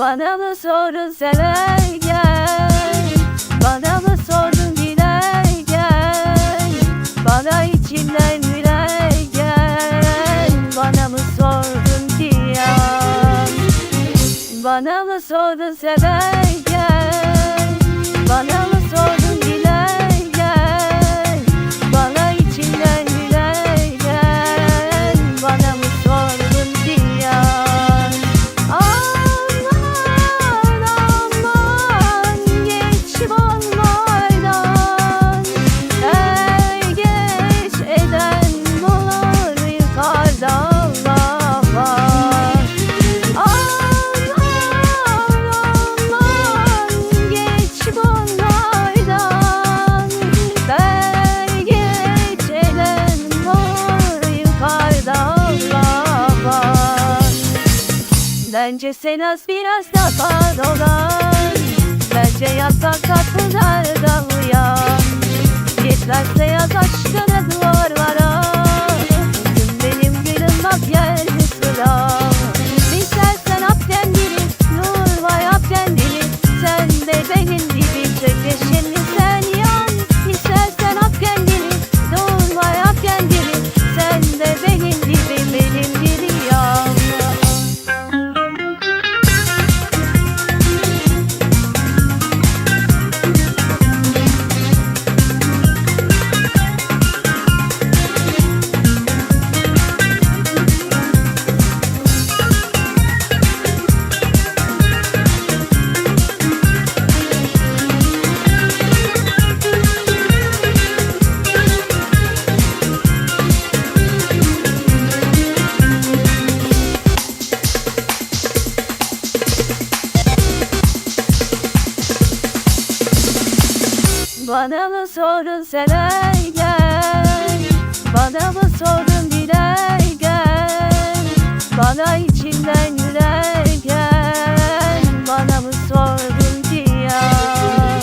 Bana mı sordun severken Bana mı sordun gülerken Bana içimden gülerken Bana mı sordun diyen Bana mı sordun severken Bana mı Bence sen az biraz daha dolan Bence yatak kapılarda uyan Yetmezse yaz aşkına duvarlara Tüm benim bak yerde sıra. İstersen at kendini Nur var yap kendini Sen de benim gibi çekişini Bana mı sordun severken Bana mı sordun dilerken Bana içinden gülerken Bana mı sordun diyen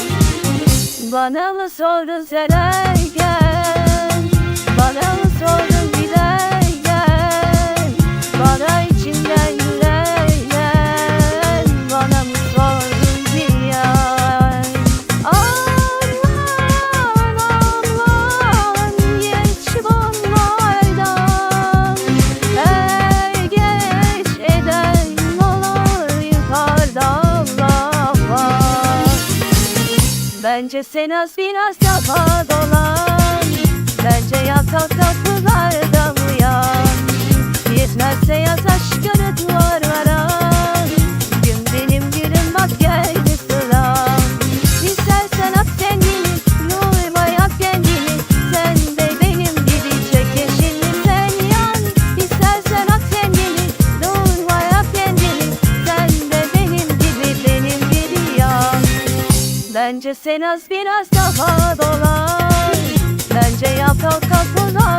Bana mı sordun severken Bana mı Bence sen az biraz daha dolan. Bence yatak kapılarda uyan. Yetmezse yaz aşkını duvarlara Bence sen az biraz daha dolan. Bence yaprak kapılarda uyan